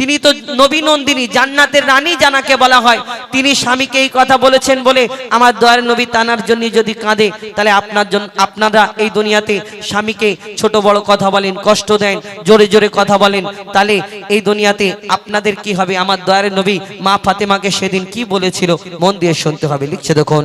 তিনি তো নবী নন্দিনী, জান্নাতের রানী জানাকে বলা হয়। তিনি স্বামীকে এই কথা বলেছেন বলে আমার দয়ার নবী তানার জন্য যদি কাঁদে, তাহলে আপনার জন্য আপনারা এই দুনিয়াতে স্বামীকে ছোট বড় কথা বলেন, কষ্ট দেন, জোরে জোরে কথা বলেন। তাহলে এই দুনিয়াতে আপনাদের কি হবে? আমার দয়ার নবী মা ফাতেমাকে সেদিন কি বলেছিল? মন দিয়ে শুনতে হবে, লিখছে দেখুন।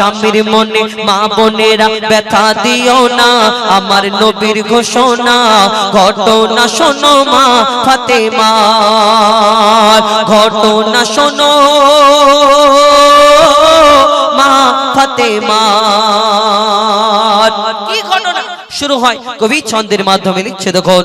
স্বামীর মনে মা বোনেরা ব্যথা দিও না, আমার নবীর ঘোষণা, ঘটনা শোনো মা ফাতেমার ঘটনা শোনো মা ফাতেমার কি ঘটনা? শুরু হয় কবি ছন্দের মাধ্যমে, লিখছে দেখুন।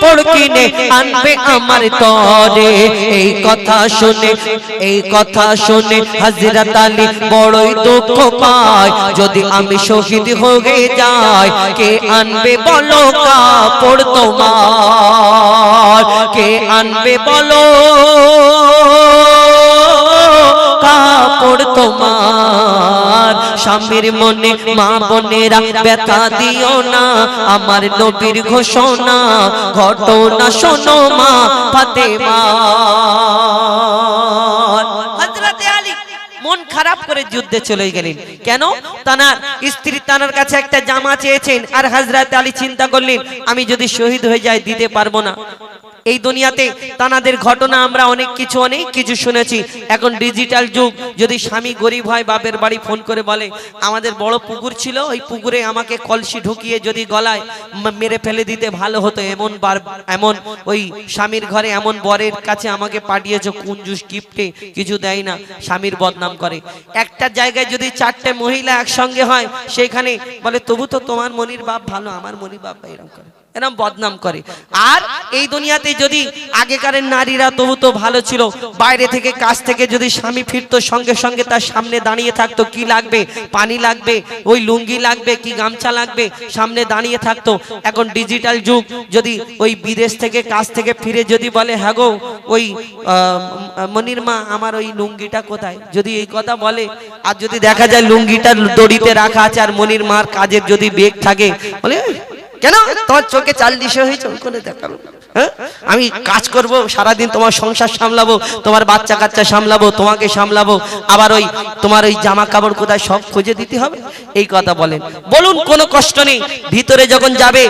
কাপড় আনবে আমার তরে। এই কথা শুনে, এই কথা শুনে হাজরত আলী বড়ই দুঃখ পায়। যদি আমি শহীদ হয়ে যাই, কে আনবে বলো কাপড় তোমার? কে আনবে বলো? কাপড় তোমার। স্বামীর মনে, মা বোনেরা ব্যথা দিও না। আমার নবীর ঘোষণা, ঘটনা শোনো মা ফাতেমা। মন খারাপ করে যুদ্ধে চলে গেলেন। কেন? তানার স্ত্রী তানার কাছে একটা জামা চেয়েছেন, আর হযরত আলী চিন্তা করলেন, আমি যদি শহীদ হয়ে যাই, দিতে পারব না। এই দুনিয়াতে তানাদের ঘটনা আমরা অনেক কিছু অনেক কিছু শুনেছি। এখন ডিজিটাল যুগ, যদি স্বামী গরিব হয়, বাপের বাড়ি ফোন করে বলে, আমাদের বড় পুকুর ছিল, ওই পুকুরে আমাকে কলসি ঢুকিয়ে যদি গলায় মেরে ফেলে দিতে ভালো হতো। এমন বার, এমন ওই স্বামীর ঘরে এমন বরের কাছে আমাকে পাঠিয়েছো, কুঞ্জুস গিফটে কিছু দেয় না। স্বামীর বদনাম করে। একটা জায়গায় যদি চারটে মহিলা একসঙ্গে হয়, সেখানে বলে, তবু তো তোমার মনির বাপ ভালো, আমার মনির বাপ এরকম করে। এরকম বদনাম করে। আর এই দুনিয়াতে যদি আগেকারের নারীরা তবু তো ভালো ছিল বাইরে থেকে কাজ থেকে যদি স্বামী ফিরতো সঙ্গে সঙ্গে তার সামনে দাঁড়িয়ে থাকতো কি লাগবে? পানি লাগবে ওই লুঙ্গি লাগবে কি গামছা লাগবে? সামনে দাঁড়িয়ে থাকতো। এখন ডিজিটাল যুগ যদি ওই বিদেশ থেকে কাজ থেকে ফিরে যদি বলে হ্যাঁ গো ওই মনির মা আমার ওই লুঙ্গিটা কোথায়? যদি এই কথা বলে আর যদি দেখা যায় লুঙ্গিটা দড়িতে রাখা আছে আর মনির মার কাজের যদি বেগ থাকে বলে "এই, কেন? তোমার চোখে চাল দিশে হয়েছে ওই করে দেখাল। হ্যাঁ? আমি কাজ করব, সারাদিন তোমার সংসার সামলাবো, তোমার বাচ্চা কাচ্চা সামলাবো, তোমাকে সামলাবো। আবার ওই তোমার ওই জামা কাপড় কোথায় সব খুঁজে দিতে হবে? এই কথা বলেন। বলুন, কোনো কষ্ট নেই। ভিতরে যখন যাবে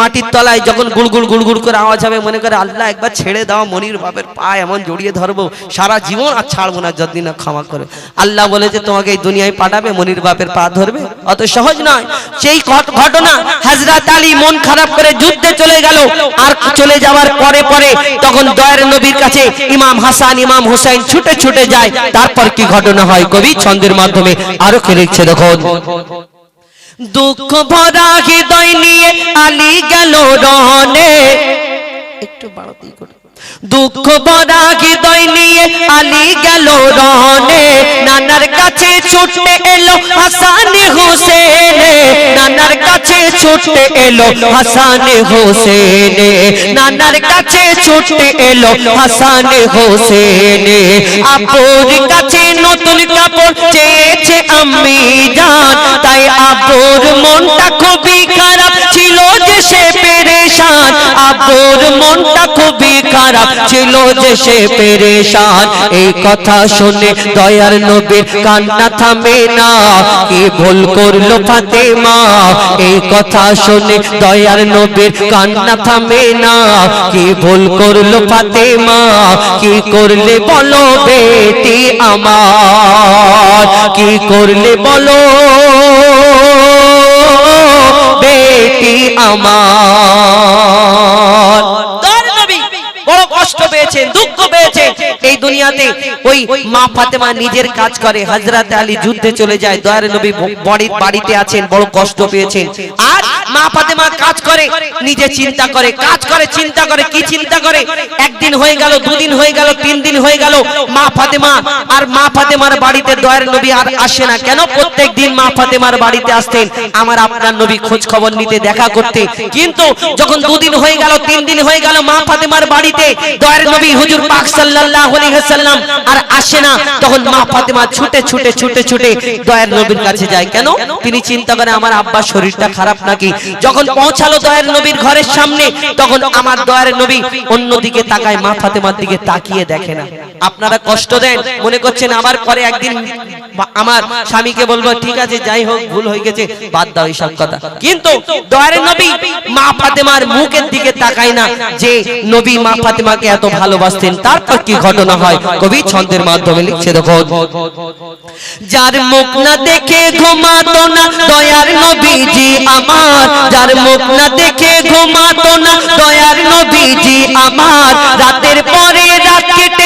মাটির তলায় যখন গুড়গুড় গুড়গুড় করে আওয়াজ হবে, মনে করে, আল্লাহ, একবার ছেড়ে দাও, মনির বাপের পা এমন জড়িয়ে ধরবো, সারা জীবন আর ছাড়বো না, যতদিন না ক্ষমা করে। আল্লাহ বলেছে, তোমাকে এই দুনিয়ায় পাঠাবে, মনির বাপের পা ধরবে। অত সহজ নয়। সেই ঘটনা হাজরাত আলী মন খারাপ করে যুদ্ধে চলে গেল, আর চলে যাওয়ার পরে পরে তখন দয়ার নবীর কাছে ইমাম হাসান, ইমাম হুসাইন ছুটে ছুটে যায়। তারপর কি ঘটনা হয় কবি? ছন্দের মাধ্যমে আরও কে লিখছে দেখুন। দুঃখ ভরা হৃদয় নিয়ে আলী গেল রনে একটু বাড়াতেই করে। দুঃখ ভরা হৃদয় নিয়ে আলী গেল রনে নানার কাছে ছুটে এলো হাসান হোসেন। নানার কাছে ছুটে এলো হাসান হোসেন। নানার কাছে ছুটে এলো হাসান হোসেন। আপুর কাছে নতুন কাপড় চেয়েছে আমি জান তাই আপুর মনটা খুবই খারাপ ছিল যে সে পেরেশান। আপুর মনটা খুবই খারাপ ছিল যে সে পেরেশান। এই কথা শুনে দয়ার নবীর কান্না থামে না। কি ভুল করল ফাতেমা? এই কথা শুনে দয়ার নবীর কান্না থামে না। কি ভুল করল ফাতেমা? কি করলে বলো বেটি আমার? কি করলে বলো বেটি আমার? কষ্ট পেয়েছেন, দুঃখ পেয়েছেন। এই দুনিয়াতে ওই মা ফাতেমা নিজের কাজ করে, হযরত আলী যুদ্ধে চলে যায়, দয়ার নবী বাড়ি বাড়িতে আছেন, বড় কষ্ট পেয়েছেন। আর মা ফাতেমা কাজ করে, নিজে চিন্তা করে, কাজ করে, চিন্তা করে, কি চিন্তা করে? একদিন হয়ে গেল, দুদিন হয়ে গেল, তিন দিন হয়ে গেল, মা ফাতেমা আর মা ফাতেমার বাড়িতে দয়ার নবী আর আসে না। কেন? প্রত্যেক দিন মা ফাতেমার বাড়িতে আসতেন। আমার আপনার নবী খোঁজ খবর নিতে দেখা করতে। কিন্তু যখন দুদিন হয়ে গেল, তিন দিন হয়ে গেল, মা ফাতেমার বাড়িতে দয়ার নবী হুজুর পাক সাল্লাল্লাহু আলাইহি ওয়াসাল্লাম আর আসে না, তখন মা ফাতেমা ছুটে ছুটে ছুটে ছুটে দয়ার নবীর কাছে যায়। কেন? তিনি চিন্তা করে আমার আব্বার শরীরটা খারাপ নাকি? যখন পৌঁছালো দয়ার নবীর ঘরের সামনে, তখন আমার দয়ার নবী অন্যদিকে তাকায়, মা ফাতেমার দিকে তাকিয়ে দেখে না। আপনারা কষ্ট দেন, মনে করছেন আমার পরে একদিন আমার স্বামীকে বলব, ঠিক আছে, যাই হোক, ভুল হয়ে গেছে, বাদ দাও এইসব কথা। কিন্তু দয়ার নবী মা ফাতেমার মুখের দিকে তাকায় না যে নবী মা ফাতেমাকে এত ভালোবাসতেন। তারপর কি ঘটনা হয়? কবি ছন্দের মাধ্যমে লিখছে, দেখো। যার মুখ না দেখে ঘুমাতো না, দয়ার নবীজি আমার। যার মুখ না দেখে ঘুমাতো না, দয়ার নবীজি আমার। রাতের পরে রাত কেটে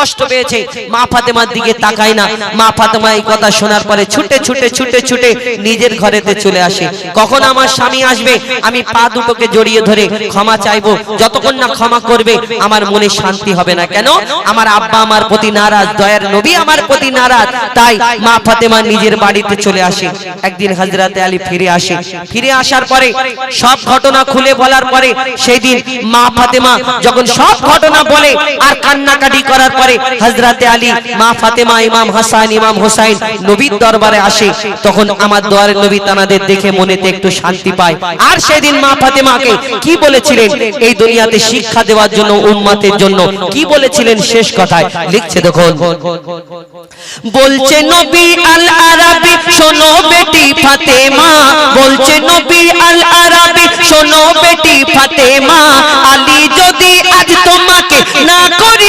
কষ্ট পেয়েছে। মা ফাতেমার দিকে তাকায় না। মা ফাতেমা এই কথা শোনার পরে ছুটে ছুটে ছুটে ছুটে নিজের ঘরেতে চলে আসে। কখন আমার স্বামী আসবে, আমি পা দুটোকে জড়িয়ে ধরে ক্ষমা চাইব। যতক্ষণ না ক্ষমা করবে, আমার মনে শান্তি হবে না। কেন? আমার আব্বা আমার প্রতি নারাজ, দয়ার নবী আমার প্রতি নারাজ। তাই মা ফাতেমা নিজের বাড়িতে চলে আসে। একদিন হজরতে আলী ফিরে আসে। ফিরে আসার পরে সব ঘটনা খুলে বলার পরে সেই দিন মা ফাতেমা যখন সব ঘটনা বলে আর কান্নাকাটি করার পরে হজরতে আলী, মা ফাতেমা, ইমাম হাসান, ইমাম হোসাইন নবীর দরবারে আসে। তখন আমার দোয়ারের নবী তানাদের দেখে মনেতে একটু শান্তি পায়। আর সেদিন মা ফাতেমাকে কি বলেছিলেন? এই দুনিয়াতে শিক্ষা দেওয়ার জন্য, উম্মাতের জন্য কি বলেছিলেন? শেষ কথায় লিখছে দেখুন। বলছে নবী আল আরাবি শোনো বেটি ফাতেমা। বলছে নবী আল আরাবি শোনো বেটি ফাতেমা। আলী যদি আজ তোমাকে না করি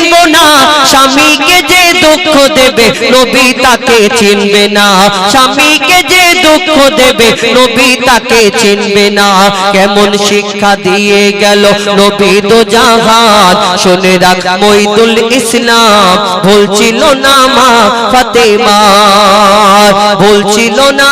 না, স্বামীকে যে দুঃখ দেবে, নবী তাকে চিনবে না। স্বামীকে যে দুঃখ দেবে, নবী তাকে চিনবে না। কেমন শিক্ষা দিয়ে গেল নবী তো জাহান। শুনে রাখ মইদুল ইসলাম বলছিল না মা ফাতেমা। বলছিল না।